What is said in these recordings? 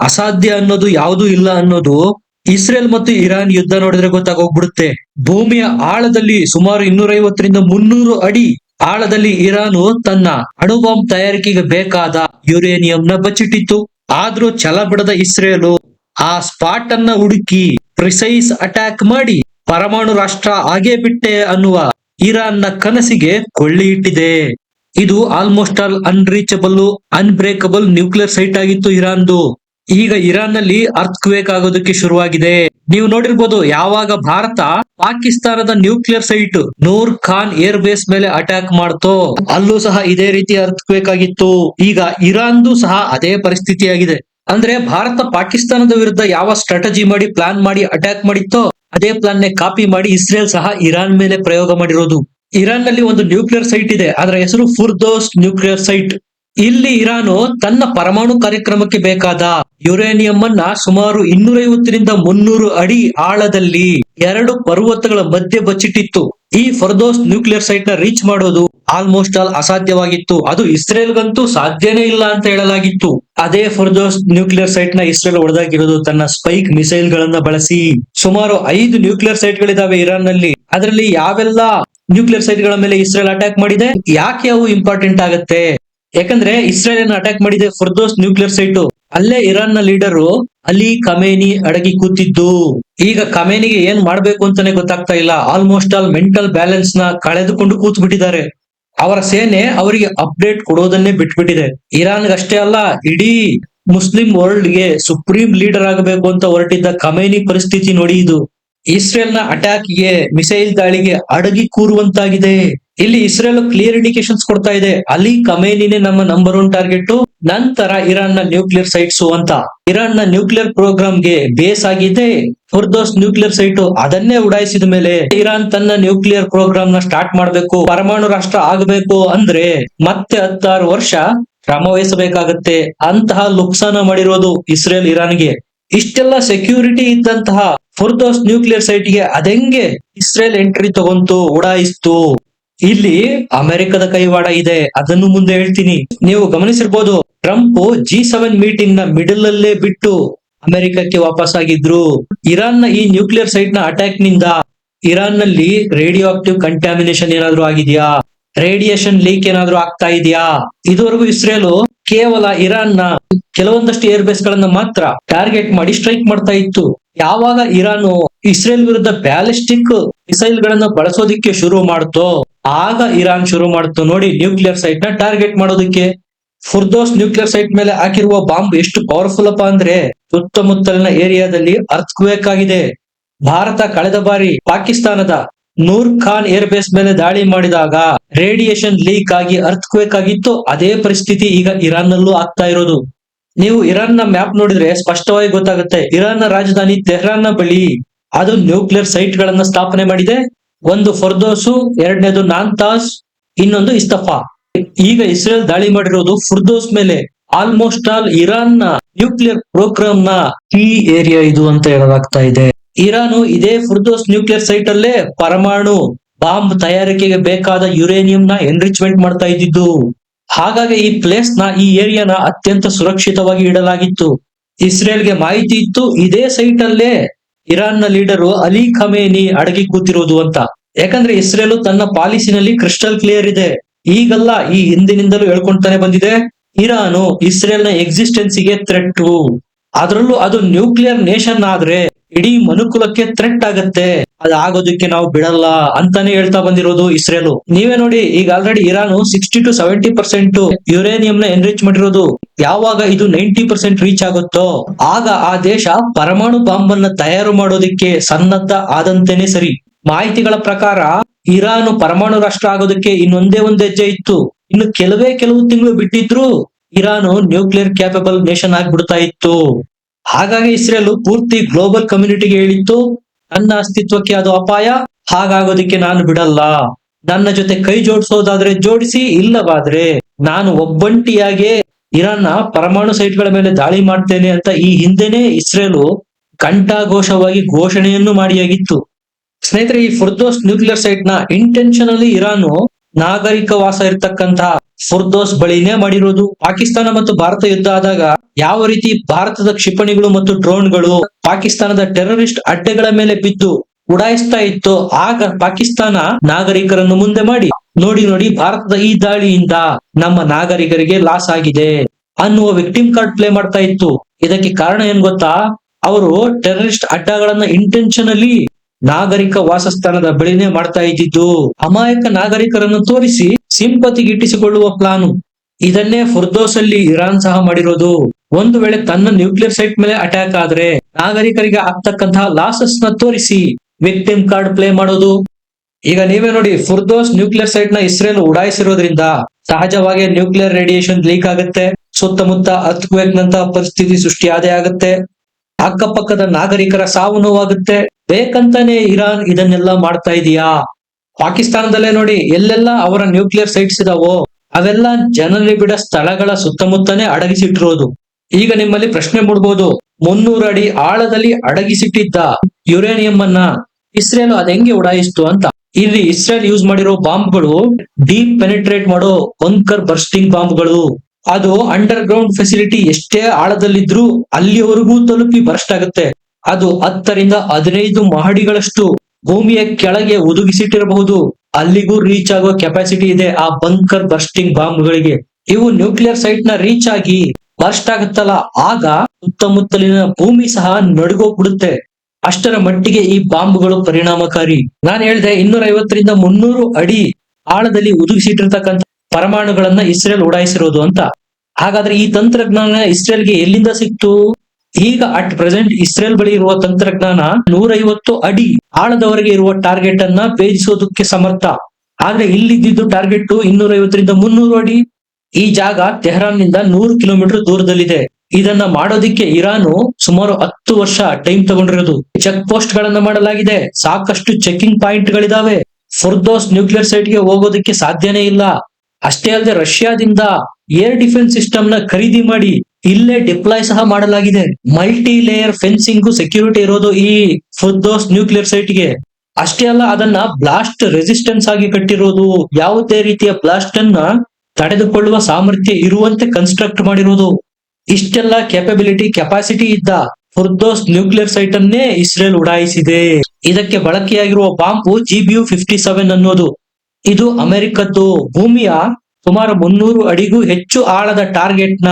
ಅಸಾಧ್ಯ ಅನ್ನೋದು ಯಾವುದೂ ಇಲ್ಲ ಅನ್ನೋದು ಇಸ್ರೇಲ್ ಮತ್ತು ಇರಾನ್ ಯುದ್ಧ ನೋಡಿದ್ರೆ ಗೊತ್ತಾಗೋಗ್ಬಿಡುತ್ತೆ. ಭೂಮಿಯ ಆಳದಲ್ಲಿ ಸುಮಾರು ಇನ್ನೂರೈವತ್ತರಿಂದ ಮುನ್ನೂರು ಅಡಿ ಆಳದಲ್ಲಿ ಇರಾನು ತನ್ನ ಅಣುಬಾಂಬ್ ತಯಾರಿಕೆಗೆ ಬೇಕಾದ ಯುರೇನಿಯಂನ ಬಚ್ಚಿಟ್ಟಿತ್ತು. ಆದ್ರೂ ಛಲ ಬಿಡದ ಇಸ್ರೇಲು ಆ ಸ್ಪಾಟ್ ಅನ್ನ ಹುಡುಕಿ ಪ್ರಿಸೈಸ್ ಅಟ್ಯಾಕ್ ಮಾಡಿ ಪರಮಾಣು ರಾಷ್ಟ್ರ ಆಗೇ ಬಿಟ್ಟೆ ಅನ್ನುವ ಇರಾನ್ನ ಕನಸಿಗೆ ಕೊಳ್ಳಿ ಇಟ್ಟಿದೆ. ಇದು almost all unreachable unbreakable nuclear site ಆಗಿತ್ತು ಇರಾನ್ದು. ಈಗ ಇರಾನ್ನಲ್ಲಿ ಅರ್ತ್ ಕ್ವೇಕ್ ಆಗೋದಕ್ಕೆ ಶುರುವಾಗಿದೆ. ನೀವು ನೋಡಿರ್ಬೋದು, ಯಾವಾಗ ಭಾರತ ಪಾಕಿಸ್ತಾನದ nuclear site Noor Khan air base ಮೇಲೆ ಅಟ್ಯಾಕ್ ಮಾಡ್ತೋ, ಅಲ್ಲೂ ಸಹ ಇದೇ ರೀತಿ ಅರ್ತ್ ಕ್ವೇಕ್ ಆಗಿತ್ತು. ಈಗ ಇರಾನ್ದು ಸಹ ಅದೇ ಪರಿಸ್ಥಿತಿಯಾಗಿದೆ. ಅಂದ್ರೆ ಭಾರತ ಪಾಕಿಸ್ತಾನದ ವಿರುದ್ಧ ಯಾವ ಸ್ಟ್ರಾಟಜಿ ಮಾಡಿ ಪ್ಲಾನ್ ಮಾಡಿ ಅಟ್ಯಾಕ್ ಮಾಡಿತ್ತೋ, ಅದೇ ಪ್ಲಾನ್ ನೇ ಕಾಪಿ ಮಾಡಿ ಇಸ್ರೇಲ್ ಸಹ ಇರಾನ್ ಮೇಲೆ ಪ್ರಯೋಗ ಮಾಡಿರೋದು. ಇರಾನ್ನಲ್ಲಿ ಒಂದು ನ್ಯೂಕ್ಲಿಯರ್ ಸೈಟ್ ಇದೆ. ಅದರ ಹೆಸರು ಫುರ್ದೋಸ್ ನ್ಯೂಕ್ಲಿಯರ್ ಸೈಟ್ ಇಲ್ಲಿ ಇರಾನು ತನ್ನ ಪರಮಾಣು ಕಾರ್ಯಕ್ರಮಕ್ಕೆ ಬೇಕಾದ ಯುರೇನಿಯಂ ಅನ್ನ ಸುಮಾರು ಇನ್ನೂರೈವತ್ತರಿಂದ ಮುನ್ನೂರು ಅಡಿ ಆಳದಲ್ಲಿ ಎರಡು ಪರ್ವತಗಳ ಮಧ್ಯೆ ಬಚ್ಚಿಟ್ಟಿತ್ತು. ಈ ಫರ್ದೋಸ್ ನ್ಯೂಕ್ಲಿಯರ್ ಸೈಟ್ನ ರೀಚ್ ಮಾಡೋದು ಆಲ್ಮೋಸ್ಟ್ ಆಲ್ ಅಸಾಧ್ಯವಾಗಿತ್ತು. ಅದು ಇಸ್ರೇಲ್ಗಂತೂ ಸಾಧ್ಯನೇ ಇಲ್ಲ ಅಂತ ಹೇಳಲಾಗಿತ್ತು. ಅದೇ ಫರ್ದೋಸ್ ನ್ಯೂಕ್ಲಿಯರ್ ಸೈಟ್ನ ಇಸ್ರೇಲ್ ಒಡೆದಾಗಿರೋದು ತನ್ನ ಸ್ಪೈಕ್ ಮಿಸೈಲ್ ಗಳನ್ನ ಬಳಸಿ. ಸುಮಾರು ಐದು ನ್ಯೂಕ್ಲಿಯರ್ ಸೈಟ್ ಗಳಿದಾವೆ ಇರಾನ್ನಲ್ಲಿ ಅದರಲ್ಲಿ ಯಾವೆಲ್ಲ ನ್ಯೂಕ್ಲಿಯರ್ ಸೈಟ್ಗಳ ಮೇಲೆ ಇಸ್ರೇಲ್ ಅಟ್ಯಾಕ್ ಮಾಡಿದೆ? ಯಾಕೆ ಅವು ಇಂಪಾರ್ಟೆಂಟ್ ಆಗತ್ತೆ? ಯಾಕಂದ್ರೆ ಇಸ್ರೇಲ್ ಅಟ್ಯಾಕ್ ಮಾಡಿದೆ ಫುರ್ದೋಸ್ ನ್ಯೂಕ್ಲಿಯರ್ ಸೈಟ್ ಅಲ್ಲೇ ಇರಾನ್ನ ಲೀಡರು ಅಲಿ ಕಮೇನಿ ಅಡಗಿ ಕೂತಿದ್ದು. ಈಗ ಕಮೇನಿಗೆ ಏನ್ ಮಾಡ್ಬೇಕು ಅಂತಾನೆ ಗೊತ್ತಾಗ್ತಾ ಇಲ್ಲ. ಆಲ್ಮೋಸ್ಟ್ ಆಲ್ ಮೆಂಟಲ್ ಬ್ಯಾಲೆನ್ಸ್ನ ಕಳೆದುಕೊಂಡು ಕೂತ್ ಬಿಟ್ಟಿದ್ದಾರೆ ಅವರ ಸೇನೆ ಅವರಿಗೆ ಅಪ್ಡೇಟ್ ಕೊಡೋದನ್ನೇ ಬಿಟ್ಬಿಟ್ಟಿದೆ. ಇರಾನ್ ಅಷ್ಟೇ ಅಲ್ಲ, ಇಡೀ ಮುಸ್ಲಿಂ ವರ್ಲ್ಡ್ಗೆ ಸುಪ್ರೀಂ ಲೀಡರ್ ಆಗಬೇಕು ಅಂತ ಹೊರಟಿದ್ದ ಕಮೇನಿ ಪರಿಸ್ಥಿತಿ ನೋಡಿ ಇದು. ಇಸ್ರೇಲ್ನ ಅಟ್ಯಾಕ್ಗೆ ಮಿಸೈಲ್ ದಾಳಿಗೆ ಅಡಗಿ ಕೂರುವಂತಾಗಿದೆ. ಇಲ್ಲಿ ಇಸ್ರೇಲ್ ಕ್ಲಿಯರ್ ಇಂಡಿಕೇಶನ್ಸ್ ಕೊಡ್ತಾ ಇದೆ. ಅಲಿ ಕಮೇನಿನೇ ನಮ್ಮ ನಂಬರ್ ಒನ್ ಟಾರ್ಗೆಟ್ ನಂತರ ಇರಾನ್ನ ನ್ಯೂಕ್ಲಿಯರ್ ಸೈಟ್ಸ್ ಅಂತ. ಇರಾನ್ನ ನ್ಯೂಕ್ಲಿಯರ್ ಪ್ರೋಗ್ರಾಮ್ಗೆ ಬೇಸ್ ಆಗಿದೆ. ಫುರ್ದೋಸ್ ನ್ಯೂಕ್ಲಿಯರ್ ಸೈಟ್ ಅದನ್ನೇ ಉಡಾಯಿಸಿದ ಮೇಲೆ ಇರಾನ್ ತನ್ನ ನ್ಯೂಕ್ಲಿಯರ್ ಪ್ರೋಗ್ರಾಮ್ನ ಸ್ಟಾರ್ಟ್ ಮಾಡಬೇಕು, ಪರಮಾಣು ರಾಷ್ಟ್ರ ಆಗಬೇಕು ಅಂದ್ರೆ ಮತ್ತೆ ಹತ್ತಾರು ವರ್ಷ ಶ್ರಮ ವಹಿಸಬೇಕಾಗತ್ತೆ. ಅಂತಹ ನುಕ್ಸಾನ ಮಾಡಿರೋದು ಇಸ್ರೇಲ್ ಇರಾನ್ಗೆ. ಇಷ್ಟೆಲ್ಲ ಸೆಕ್ಯೂರಿಟಿ ಇದ್ದಂತಹ ಫುರ್ದೋಸ್ ನ್ಯೂಕ್ಲಿಯರ್ ಸೈಟ್ಗೆ ಅದೆಂಗೆ ಇಸ್ರೇಲ್ ಎಂಟ್ರಿ ತಗೊಂತು, ಉಡಾಯಿಸ್ತು. ಇಲ್ಲಿ ಅಮೆರಿಕದ ಕೈವಾಡ ಇದೆ. ಅದನ್ನು ಮುಂದೆ ಹೇಳ್ತೀನಿ. ನೀವು ಗಮನಿಸಿರ್ಬೋದು, ಟ್ರಂಪ್ ಜಿ ಸೆವೆನ್ ಮೀಟಿಂಗ್ನ ಮಿಡಲ್ ಅಲ್ಲೇ ಬಿಟ್ಟು ಅಮೆರಿಕಕ್ಕೆ ವಾಪಸ್ ಆಗಿದ್ರು ಇರಾನ್ನ ಈ ನ್ಯೂಕ್ಲಿಯರ್ ಸೈಟ್ನ ಅಟ್ಯಾಕ್ನಿಂದ ಇರಾನ್ನಲ್ಲಿ ರೇಡಿಯೋ ಆಕ್ಟಿವ್ ಕಂಟ್ಯಾಮಿನೇಷನ್ ಏನಾದ್ರೂ ಆಗಿದ್ಯಾ? ರೇಡಿಯೇಷನ್ ಲೀಕ್ ಏನಾದ್ರೂ ಆಗ್ತಾ ಇದೆಯಾ? ಇದುವರೆಗೂ ಇಸ್ರೇಲ್ ಕೇವಲ ಇರಾನ್ನ ಕೆಲವೊಂದಷ್ಟು ಏರ್ ಬೇಸ್ ಗಳನ್ನ ಮಾತ್ರ ಟಾರ್ಗೆಟ್ ಮಾಡಿ ಸ್ಟ್ರೈಕ್ ಮಾಡ್ತಾ ಇತ್ತು. ಯಾವಾಗ ಇರಾನ್ ಇಸ್ರೇಲ್ ವಿರುದ್ಧ ಬ್ಯಾಲಿಸ್ಟಿಕ್ ಮಿಸೈಲ್ ಗಳನ್ನ ಬಳಸೋದಿಕ್ಕೆ ಶುರು ಮಾಡ್ತೋ? ಆಗ ಇರಾನ್ ಶುರು ಮಾಡ್ತು ನೋಡಿ ನ್ಯೂಕ್ಲಿಯರ್ ಸೈಟ್ನ ಟಾರ್ಗೆಟ್ ಮಾಡೋದಕ್ಕೆ. ಫುರ್ದೋಸ್ ನ್ಯೂಕ್ಲಿಯರ್ ಸೈಟ್ ಮೇಲೆ ಹಾಕಿರುವ ಬಾಂಬ್ ಎಷ್ಟು ಪವರ್ಫುಲ್ ಅಪ್ಪ ಅಂದ್ರೆ ಸುತ್ತಮುತ್ತಲಿನ ಏರಿಯಾದಲ್ಲಿ ಅರ್ಥಕ್ವೇಕ್ ಆಗಿದೆ. ಭಾರತ ಕಳೆದ ಬಾರಿ ಪಾಕಿಸ್ತಾನದ ನೂರ್ ಖಾನ್ ಏರ್ ಬೇಸ್ ಮೇಲೆ ದಾಳಿ ಮಾಡಿದಾಗ ರೇಡಿಯೇಷನ್ ಲೀಕ್ ಆಗಿ ಅರ್ಥಕ್ವೇಕ್ ಆಗಿತ್ತು. ಅದೇ ಪರಿಸ್ಥಿತಿ ಈಗ ಇರಾನ್ ನಲ್ಲೂ ಆಗ್ತಾ ಇರೋದು. ನೀವು ಇರಾನ್ನ ಮ್ಯಾಪ್ ನೋಡಿದ್ರೆ ಸ್ಪಷ್ಟವಾಗಿ ಗೊತ್ತಾಗುತ್ತೆ. ಇರಾನ್ನ ರಾಜಧಾನಿ ತೆಹ್ರಾನ್ನ ಬಳಿ ಅದು ನ್ಯೂಕ್ಲಿಯರ್ ಸೈಟ್ ಗಳನ್ನ ಸ್ಥಾಪನೆ ಮಾಡಿದೆ. ಒಂದು ಫರ್ದೋಸು, ಎರಡನೇದು ನಾಂತಾಸ್, ಇನ್ನೊಂದು ಇಸ್ತಫಾ. ಈಗ ಇಸ್ರೇಲ್ ದಾಳಿ ಮಾಡಿರೋದು ಫುರ್ದೋಸ್ ಮೇಲೆ. ಆಲ್ಮೋಸ್ಟ್ ಆಲ್ ಇರಾನ್ನ ನ್ಯೂಕ್ಲಿಯರ್ ಪ್ರೋಗ್ರಾಮ್ನ ಕೀ ಏರಿಯಾ ಇದು ಅಂತ ಹೇಳಲಾಗ್ತಾ ಇದೆ. ಇರಾನ್ ಇದೇ ಫುರ್ದೋಸ್ ನ್ಯೂಕ್ಲಿಯರ್ ಸೈಟ್ ಅಲ್ಲೇ ಪರಮಾಣು ಬಾಂಬ್ ತಯಾರಿಕೆಗೆ ಬೇಕಾದ ಯುರೇನಿಯಂ ನ ಎನ್ರಿಚ್ಮೆಂಟ್ ಮಾಡ್ತಾ ಇದ್ದಿದ್ದು. ಹಾಗಾಗಿ ಈ ಪ್ಲೇಸ್ನ ಈ ಏರಿಯಾನ ಅತ್ಯಂತ ಸುರಕ್ಷಿತವಾಗಿ ಇಡಲಾಗಿತ್ತು. ಇಸ್ರೇಲ್ಗೆ ಮಾಹಿತಿ ಇತ್ತು, ಇದೇ ಸೈಟ್ ಅಲ್ಲೇ ಇರಾನ್ನ ಲೀಡರು ಅಲಿ ಖಮೇನಿ ಅಡಗಿ ಕೂತಿರೋದು ಅಂತ. ಯಾಕಂದ್ರೆ ಇಸ್ರೇಲ್ ತನ್ನ ಪಾಲಿಸಿನಲ್ಲಿ ಕ್ರಿಸ್ಟಲ್ ಕ್ಲಿಯರ್ ಇದೆ. ಈಗಲ್ಲ ಈ ಹಿಂದಿನಿಂದಲೂ ಹೇಳ್ಕೊಂತಾನೆ ಬಂದಿದೆ, ಇರಾನು ಇಸ್ರೇಲ್ನ ಎಕ್ಸಿಸ್ಟೆನ್ಸಿಗೆ ಥ್ರೆಟ್ ಅದರಲ್ಲೂ ಅದು ನ್ಯೂಕ್ಲಿಯರ್ ನೇಷನ್ ಆದ್ರೆ ಇಡೀ ಮನುಕುಲಕ್ಕೆ ಥ್ರೆಟ್ ಆಗತ್ತೆ. ಅದಾಗೋದಕ್ಕೆ ನಾವು ಬಿಡಲ್ಲ ಅಂತಾನೆ ಹೇಳ್ತಾ ಬಂದಿರೋದು ಇಸ್ರೇಲು. ನೀವೇ ನೋಡಿ, ಈಗ already Iran sixty two seventy percent uranium ನ ಎನ್ರಿಚ್ ಮಾಡಿರೋದು ಯಾವಾಗ ಇದು ನೈಂಟಿ ಪರ್ಸೆಂಟ್ ರೀಚ್ ಆಗುತ್ತೋ, ಆಗ ಆ ದೇಶ ಪರಮಾಣು ಬಾಂಬ್ ಅನ್ನ ತಯಾರು ಮಾಡೋದಿಕ್ಕೆ ಸನ್ನದ್ಧ ಆದಂತೆನೆ ಸರಿ. ಮಾಹಿತಿಗಳ ಪ್ರಕಾರ, ಇರಾನ್ ಪರಮಾಣು ರಾಷ್ಟ್ರ ಆಗೋದಕ್ಕೆ ಇನ್ನೊಂದೇ ಒಂದು ಹೆಜ್ಜೆ ಇತ್ತು. ಇನ್ನು ಕೆಲವೇ ಕೆಲವು ತಿಂಗಳು ಬಿಟ್ಟಿದ್ರು, ಇರಾನ್ ನ್ಯೂಕ್ಲಿಯರ್ ಕ್ಯಾಪಬಲ್ ನೇಷನ್ ಆಗ್ಬಿಡ್ತಾ ಇತ್ತು. ಹಾಗಾಗಿ ಇಸ್ರೇಲ್ ಪೂರ್ತಿ ಗ್ಲೋಬಲ್ ಕಮ್ಯುನಿಟಿಗೆ ಹೇಳಿತ್ತು, ನನ್ನ ಅಸ್ತಿತ್ವಕ್ಕೆ ಅದು ಅಪಾಯ, ಹಾಗಾಗೋದಿಕ್ಕೆ ನಾನು ಬಿಡಲ್ಲ. ನನ್ನ ಜೊತೆ ಕೈ ಜೋಡಿಸೋದಾದ್ರೆ ಜೋಡಿಸಿ, ಇಲ್ಲವಾದ್ರೆ ನಾನು ಒಬ್ಬಂಟಿಯಾಗೆ ಇರಾನ್ನ ಪರಮಾಣು ಸೈಟ್ಗಳ ಮೇಲೆ ದಾಳಿ ಮಾಡ್ತೇನೆ ಅಂತ ಈ ಹಿಂದೆನೆ ಇಸ್ರೇಲು ಕಂಠಾಘೋಷವಾಗಿ ಘೋಷಣೆಯನ್ನು ಮಾಡಿಯಾಗಿತ್ತು. ಸ್ನೇಹಿತರೆ, ಈ ಫುರ್ದೋಸ್ ನ್ಯೂಕ್ಲಿಯರ್ ಸೈಟ್ನ ಇಂಟೆನ್ಷನಲಿ ಇರಾನು ನಾಗರಿಕ ವಾಸ ಇರತಕ್ಕಂತಹ ಫುರ್ದೋಸ್ ಬಳಿನೇ ಮಾಡಿರೋದು. ಪಾಕಿಸ್ತಾನ ಮತ್ತು ಭಾರತ ಯುದ್ಧ ಆದಾಗ ಯಾವ ರೀತಿ ಭಾರತದ ಕ್ಷಿಪಣಿಗಳು ಮತ್ತು ಡ್ರೋನ್ಗಳು ಪಾಕಿಸ್ತಾನದ ಟೆರರಿಸ್ಟ್ ಅಡ್ಡೆಗಳ ಮೇಲೆ ಬಿದ್ದು ಉಡಾಯಿಸ್ತಾ ಇತ್ತು. ಆಗ ಪಾಕಿಸ್ತಾನ ನಾಗರಿಕರನ್ನು ಮುಂದೆ ಮಾಡಿ, ನೋಡಿ ನೋಡಿ, ಭಾರತದ ಈ ದಾಳಿಯಿಂದ ನಮ್ಮ ನಾಗರಿಕರಿಗೆ ಲಾಸ್ ಆಗಿದೆ ಅನ್ನುವ ವಿಕ್ಟಿಮ್ ಕಾರ್ಡ್ ಪ್ಲೇ ಮಾಡ್ತಾ ಇತ್ತು. ಇದಕ್ಕೆ ಕಾರಣ ಏನ್ ಗೊತ್ತಾ? ಅವರು ಟೆರರಿಸ್ಟ್ ಅಡ್ಡಗಳನ್ನ ಇಂಟೆನ್ಷನಲಿ ನಾಗರಿಕ ವಾಸಸ್ಥಾನದ ಬಳಿನೇ ಮಾಡ್ತಾ ಇದ್ದಿದ್ದು. ಅಮಾಯಕ ನಾಗರಿಕರನ್ನು ತೋರಿಸಿ ಸಿಂಪತಿಗಿಟ್ಟಿಸಿಕೊಳ್ಳುವ ಪ್ಲಾನು ಇದನ್ನೇ ಫುರ್ದೋಸ್ ಅಲ್ಲಿ ಇರಾನ್ ಸಹ ಮಾಡಿರೋದು. ಒಂದು ವೇಳೆ ತನ್ನ ನ್ಯೂಕ್ಲಿಯರ್ ಸೈಟ್ ಮೇಲೆ ಅಟ್ಯಾಕ್ ಆದ್ರೆ ನಾಗರಿಕರಿಗೆ ಆಗ್ತಕ್ಕಂತಹ ಲಾಸಸ್ನ ತೋರಿಸಿ ವಿಕ್ಟಿಮ್ ಕಾರ್ಡ್ ಪ್ಲೇ ಮಾಡೋದು. ಈಗ ನೀವೇ ನೋಡಿ, ಫುರ್ದೋಸ್ ನ್ಯೂಕ್ಲಿಯರ್ ಸೈಟ್ನ ಇಸ್ರೇಲ್ ಉಡಾಯಿಸಿರೋದ್ರಿಂದ ಸಹಜವಾಗಿ ನ್ಯೂಕ್ಲಿಯರ್ ರೇಡಿಯೇಷನ್ ಲೀಕ್ ಆಗುತ್ತೆ. ಸುತ್ತಮುತ್ತ ಅರ್ಥಕ್ವೇಕ್ ನಂತಹ ಪರಿಸ್ಥಿತಿ ಸೃಷ್ಟಿ ಆದೇ ಆಗುತ್ತೆ. ಅಕ್ಕಪಕ್ಕದ ನಾಗರಿಕರ ಸಾವು ನೋವಾಗುತ್ತೆ. ಬೇಕಂತಾನೆ ಇರಾನ್ ಇದನ್ನೆಲ್ಲ ಮಾಡ್ತಾ ಇದೆಯಾ? ಪಾಕಿಸ್ತಾನದಲ್ಲೇ ನೋಡಿ, ಎಲ್ಲೆಲ್ಲ ಅವರ ನ್ಯೂಕ್ಲಿಯರ್ ಸೈಟ್ಸ್ ಇದಾವೋ? ಅವೆಲ್ಲ ಜನರಿ ಬಿಡ ಸ್ಥಳಗಳ ಸುತ್ತಮುತ್ತನೇ ಅಡಗಿಸಿಟ್ಟಿರೋದು. ಈಗ ನಿಮ್ಮಲ್ಲಿ ಪ್ರಶ್ನೆ ಮೂಡ್ಬೋದು. ಮುನ್ನೂರು ಅಡಿ ಆಳದಲ್ಲಿ ಅಡಗಿಸಿಟ್ಟಿದ್ದ ಯುರೇನಿಯಂ ಅನ್ನ ಇಸ್ರೇಲ್ ಅದ್ ಹೆಂಗೆ ಉಡಾಯಿಸ್ತು ಅಂತ. ಇಲ್ಲಿ ಇಸ್ರೇಲ್ ಯೂಸ್ ಮಾಡಿರೋ ಬಾಂಬ್ಗಳು ಡೀಪ್ ಪೆನಿಟ್ರೇಟ್ ಮಾಡೋ ಬಂಕರ್ ಬರ್ಸ್ಟಿಂಗ್ ಬಾಂಬ್ಗಳು. ಅದು ಅಂಡರ್ ಗ್ರೌಂಡ್ ಫೆಸಿಲಿಟಿ ಎಷ್ಟೇ ಆಳದಲ್ಲಿದ್ರು ಅಲ್ಲಿವರೆಗೂ ತಲುಪಿ ಬರ್ಸ್ಟ್ ಆಗುತ್ತೆ. ಅದು ಹತ್ತರಿಂದ ಹದಿನೈದು ಮಹಡಿಗಳಷ್ಟು ಭೂಮಿಯ ಕೆಳಗೆ ಒದಗಿಸಿಟ್ಟಿರಬಹುದು. ಅಲ್ಲಿಗೂ ರೀಚ್ ಆಗೋ ಕೆಪಾಸಿಟಿ ಇದೆ ಆ ಬಂಕರ್ ಬರ್ಸ್ಟಿಂಗ್ ಬಾಂಬ್ಗಳಿಗೆ. ಇವು ನ್ಯೂಕ್ಲಿಯರ್ ಸೈಟ್ನ ರೀಚ್ ಆಗಿ ಬರ್ಸ್ಟ್ ಆಗುತ್ತಲ್ಲ, ಆಗ ಸುತ್ತಮುತ್ತಲಿನ ಭೂಮಿ ಸಹ ನಡುಗೋಗ್ಬಿಡುತ್ತೆ. ಅಷ್ಟರ ಮಟ್ಟಿಗೆ ಈ ಬಾಂಬ್ಗಳು ಪರಿಣಾಮಕಾರಿ. ನಾನು ಹೇಳಿದೆ ಇನ್ನೂರ ಐವತ್ತರಿಂದ ಮುನ್ನೂರು ಅಡಿ ಆಳದಲ್ಲಿ ಒದಗಿಸಿಟ್ಟಿರ್ತಕ್ಕಂಥ ಪರಮಾಣುಗಳನ್ನ ಇಸ್ರೇಲ್ ಉಡಾಯಿಸಿರೋದು ಅಂತ. ಹಾಗಾದ್ರೆ ಈ ತಂತ್ರಜ್ಞಾನ ಇಸ್ರೇಲ್ಗೆ ಎಲ್ಲಿಂದ ಸಿಕ್ತು? ಈಗ ಅಟ್ ಪ್ರೆಸೆಂಟ್ ಇಸ್ರೇಲ್ ಬಳಿ ಇರುವ ತಂತ್ರಜ್ಞಾನ ನೂರೈವತ್ತು ಅಡಿ ಆಳದವರೆಗೆ ಇರುವ ಟಾರ್ಗೆಟ್ ಅನ್ನ ಭೇದಿಸೋದಕ್ಕೆ ಸಮರ್ಥ. ಆದ್ರೆ ಇಲ್ಲಿದ್ದು ಟಾರ್ಗೆಟ್ ಇನ್ನೂರ ಐವತ್ತರಿಂದ ಮುನ್ನೂರು ಅಡಿ. ಈ ಜಾಗ ತೆಹರಾನ್ನಿಂದ ನೂರು ಕಿಲೋಮೀಟರ್ ದೂರದಲ್ಲಿದೆ. ಇದನ್ನ ಮಾಡೋದಿಕ್ಕೆ ಇರಾನು ಸುಮಾರು ಹತ್ತು ವರ್ಷ ಟೈಮ್ ತಗೊಂಡಿರೋದು. ಚೆಕ್ ಪೋಸ್ಟ್ ಗಳನ್ನ ಮಾಡಲಾಗಿದೆ. ಸಾಕಷ್ಟು ಚೆಕಿಂಗ್ ಪಾಯಿಂಟ್ ಗಳಿದಾವೆ ಫುರ್ದೋಸ್ ನ್ಯೂಕ್ಲಿಯರ್ ಸೈಟ್ಗೆ ಹೋಗೋದಕ್ಕೆ ಸಾಧ್ಯನೇ ಇಲ್ಲ. ಅಷ್ಟೇ ಅಲ್ಲದೆ ರಷ್ಯಾದಿಂದ ಏರ್ ಡಿಫೆನ್ಸ್ ಸಿಸ್ಟಮ್ನ ಖರೀದಿ ಮಾಡಿ ಇಲ್ಲೇ ಡಿಪ್ಲಾಯ್ ಸಹ ಮಾಡಲಾಗಿದೆ. ಮಲ್ಟಿ ಲೇಯರ್ ಫೆನ್ಸಿಂಗ್ ಸೆಕ್ಯೂರಿಟಿ ಇರೋದು ಈ ಫುರ್ದೋಸ್ ನ್ಯೂಕ್ಲಿಯರ್ ಸೈಟ್ಗೆ ಅಷ್ಟೇ ಅಲ್ಲ, ಅದನ್ನ ಬ್ಲಾಸ್ಟ್ ರೆಸಿಸ್ಟೆನ್ಸ್ ಆಗಿ ಕಟ್ಟಿರೋದು ಯಾವುದೇ ರೀತಿಯ ಬ್ಲಾಸ್ಟ್ ಅನ್ನ ತಡೆದುಕೊಳ್ಳುವ ಸಾಮರ್ಥ್ಯ ಇರುವಂತೆ ಕನ್ಸ್ಟ್ರಕ್ಟ್ ಮಾಡಿರೋದು ಇಷ್ಟೆಲ್ಲ ಕೆಪಬಿಲಿಟಿ ಕೆಪಾಸಿಟಿ ಇದ್ದ ಫುರ್ದೋಸ್ ನ್ಯೂಕ್ಲಿಯರ್ ಸೈಟ್ ಅನ್ನೇ ಇಸ್ರೇಲ್ ಉಡಾಯಿಸಿದೆ. ಇದಕ್ಕೆ ಬಳಕೆಯಾಗಿರುವ ಬಾಂಬು ಜಿಬಿಯು ಫಿಫ್ಟಿ ಸೆವೆನ್ ಅನ್ನೋದು. ಇದು ಅಮೆರಿಕದ್ದು ಭೂಮಿಯ ಸುಮಾರು ಮುನ್ನೂರು ಅಡಿಗೂ ಹೆಚ್ಚು ಆಳದ ಟಾರ್ಗೆಟ್ನ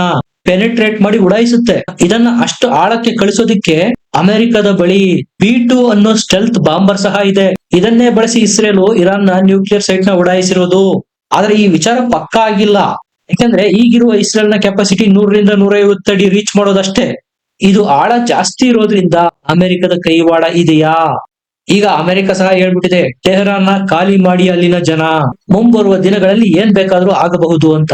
ಪೆನೆಟ್ರೇಟ್ ಮಾಡಿ ಉಡಾಯಿಸುತ್ತೆ. ಇದನ್ನ ಅಷ್ಟು ಆಳಕ್ಕೆ ಕಳಿಸೋದಿಕ್ಕೆ ಅಮೆರಿಕದ ಬಳಿ ಬಿ ಟು ಅನ್ನೋ ಸ್ಟೆಲ್ತ್ ಬಾಂಬರ್ ಸಹ ಇದೆ. ಇದನ್ನೇ ಬಳಸಿ ಇಸ್ರೇಲ್ ಇರಾನ್ನ ನ್ಯೂಕ್ಲಿಯರ್ ಸೈಟ್ನ ಉಡಾಯಿಸಿರೋದು. ಆದ್ರೆ ಈ ವಿಚಾರ ಪಕ್ಕಾ ಆಗಿಲ್ಲ. ಯಾಕಂದ್ರೆ ಈಗಿರುವ ಇಸ್ರೇಲ್ನ ಕೆಪಾಸಿಟಿ ನೂರರಿಂದ ನೂರೈವತ್ತು ಅಡಿ ರೀಚ್ ಮಾಡೋದಷ್ಟೇ. ಇದು ಆಳ ಜಾಸ್ತಿ ಇರೋದ್ರಿಂದ ಅಮೆರಿಕದ ಕೈವಾಡ ಇದೆಯಾ? ಈಗ ಅಮೆರಿಕ ಸಹ ಹೇಳ್ಬಿಟ್ಟಿದೆ ಟೆಹರಾನ್ನ ಖಾಲಿ ಮಾಡಿ ಅಲ್ಲಿನ ಜನ. ಮುಂಬರುವ ದಿನಗಳಲ್ಲಿ ಏನ್ ಬೇಕಾದ್ರೂ ಆಗಬಹುದು ಅಂತ.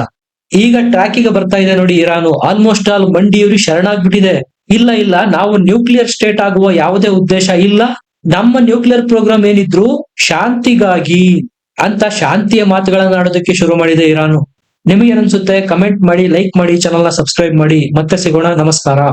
ಈಗ ಟ್ರ್ಯಾಕಿಗೆ ಬರ್ತಾ ಇದೆ ನೋಡಿ ಇರಾನು. ಆಲ್ಮೋಸ್ಟ್ ಆಲ್ ಮಂಡಿಯೂರಿ ಶರಣಾಗ್ಬಿಟ್ಟಿದೆ. ಇಲ್ಲ ಇಲ್ಲ, ನಾವು ನ್ಯೂಕ್ಲಿಯರ್ ಸ್ಟೇಟ್ ಆಗುವ ಯಾವುದೇ ಉದ್ದೇಶ ಇಲ್ಲ. ನಮ್ಮ ನ್ಯೂಕ್ಲಿಯರ್ ಪ್ರೋಗ್ರಾಮ್ ಏನಿದ್ರು ಶಾಂತಿಗಾಗಿ. ಅಂತ ಶಾಂತಿಯ ಮಾತುಗಳನ್ನ ಆಡೋದಕ್ಕೆ ಶುರು ಮಾಡಿದೆ ಇರಾನು. ನಿಮಗೆ ಅನ್ಸುತ್ತೆ? ಕಮೆಂಟ್ ಮಾಡಿ ಲೈಕ್ ಮಾಡಿ ಚಾನಲ್ನ ಸಬ್ಸ್ಕ್ರೈಬ್ ಮಾಡಿ. ಮತ್ತೆ ಸಿಗೋಣ. ನಮಸ್ಕಾರ.